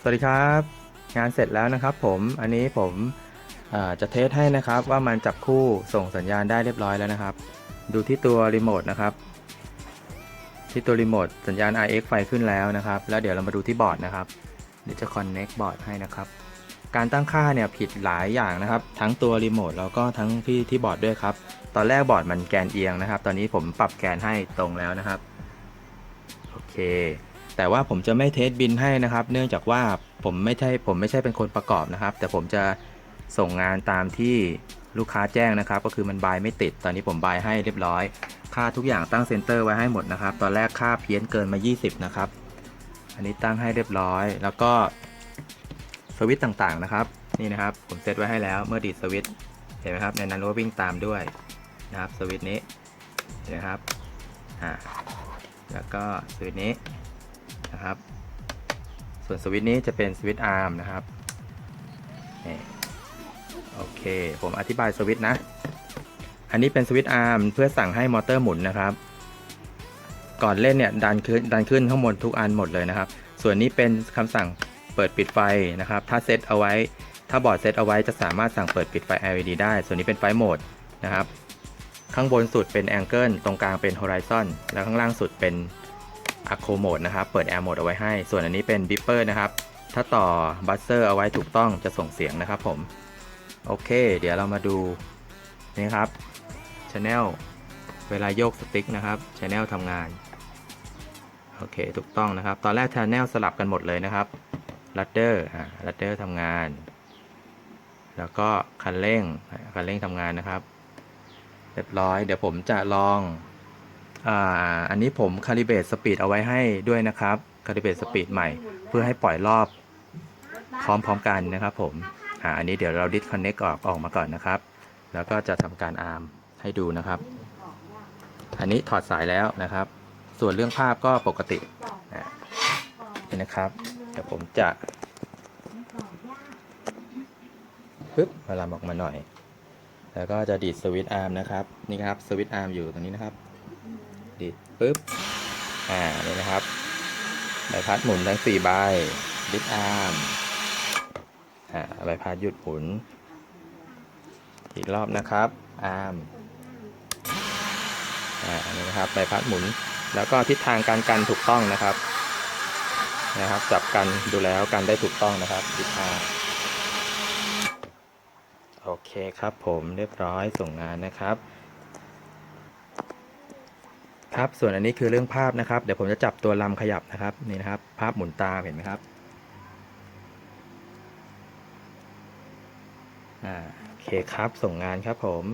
สวัสดีครับ งานเสร็จแล้วนะครับผมอันนี้ผมจะเทสให้นะครับว่ามันจับคู่ส่งสัญญาณได้เรียบร้อยแล้วนะครับ ดูที่ตัวรีโมทนะครับ ที่ตัวรีโมทสัญญาณ RX ไฟขึ้นแล้วนะครับ แล้วเดี๋ยวเรามาดูที่บอร์ดนะครับเดี๋ยวจะ connect บอร์ดให้นะครับ การตั้งค่าเนี่ยผิดหลายอย่างนะครับ ทั้งตัวรีโมทแล้วก็ทั้งที่ที่บอร์ดด้วยครับ ตอนแรกบอร์ดมันแกนเอียงนะครับ ตอนนี้ผมปรับแกนให้ตรงแล้วนะครับ โอเค แต่ว่าผมจะไม่เทสบินให้นะครับ เนื่องจากว่าผมไม่ใช่ผมไม่ใช่เป็นคนประกอบนะครับ แต่ผมจะส่งงานตามที่ลูกค้าแจ้งนะครับ ก็คือมันบายไม่ติด ตอนนี้ผมบายให้เรียบร้อย ค่าทุกอย่างตั้งเซนเตอร์ไว้ให้หมดนะครับ ตอนแรกค่าเพี้ยนเกินมา 20 นะครับ อันนี้ตั้งให้เรียบร้อย แล้วก็สวิตต่างๆนะครับ นี่นะครับ ผมเซตไว้ให้แล้ว เมื่อดีดสวิตเห็นไหมครับ ในนั้นก็วิ่งตามด้วยนะครับ สวิตนี้ เห็นไหมครับ อ่า แล้วก็สวิตนี้ นะครับ ส่วนสวิตช์นี้จะเป็นสวิตช์อาร์มนะครับโอเค ผมอธิบายสวิตช์นะ อันนี้เป็นสวิตช์อาร์มเพื่อสั่งให้มอเตอร์หมุนนะครับ ก่อนเล่นเนี่ยดันขึ้นดันขึ้นข้างบนทุกอันหมดเลยนะครับ ส่วนนี้เป็นคำสั่งเปิดปิดไฟนะครับ ถ้าเซตเอาไว้ ถ้าบอร์ดเซตเอาไว้จะสามารถสั่งเปิดปิดไฟ LED ได้ ส่วนนี้เป็นไฟโหมดนะครับ ข้างบนสุดเป็นแองเกิลตรงกลางเป็น Horizon แล้วข้างล่างสุดเป็น อะโคโหมดนะครับเปิดแอร์โหมดเอาไว้ให้ ส่วนอันนี้เป็นบิปเปอร์นะครับ ถ้าต่อบัสเซอร์เอาไว้ถูกต้องจะส่งเสียงนะครับผม โอเค เดี๋ยวเรามาดูนี่ครับช n แนลเวลาโยกสติ๊กนะครับช n แนลทำงาน โอเค ถูกต้องนะครับ ตอนแรกช n แนลสลับกันหมดเลยนะครับลัดเดอร์อ่าลัดเดอร์ทำงาน แล้วก็คันเร่งคันเร่งทำงานนะครับ เรียบร้อย เดี๋ยวผมจะลอง อ่าอันนี้ผมคาลิเบตสปีดเอาไว้ให้ด้วยนะครับคาลิเบตสปีดใหม่ เพื่อให้ปล่อยรอบพร้อมๆกันนะครับผมอ่าอันนี้เดี๋ยวเราดิสคอนเน c กออกออกมาก่อนนะครับ แล้วก็จะทำการอาร์มให้ดูนะครับ อันนี้ถอดสายแล้วนะครับ ส่วนเรื่องภาพก็ปกตินี่นะครับ เดี๋ยวผมจะปึ๊บเวลาออกมาหน่อย แล้วก็จะดีดสวิตช์อาร์มนะครับ นี่ครับสวิตช์อาร์มอยู่ตรงนี้นะครับ ดีดปุ๊บ อ่า นี่นะครับ ใบพัดหมุนทั้ง4ใบดิสอาร์ม อ่า ใบพัดหยุดหมุน อีกรอบนะครับ อาร์ม อ่า นี่นะครับ ใบพัดหมุน แล้วก็ทิศทางการกันถูกต้องนะครับ นะครับ จับกันดูแล้วกันได้ถูกต้องนะครับดิสอาร์มโอเคครับผมเรียบร้อยส่งงานนะครับ ครับส่วนอันนี้คือเรื่องภาพนะครับ เดี๋ยวผมจะจับตัวลำขยับนะครับนี่นะครับ ภาพหมุนตามเห็นไหมครับอ่าโอเคครับส่งงานครับผม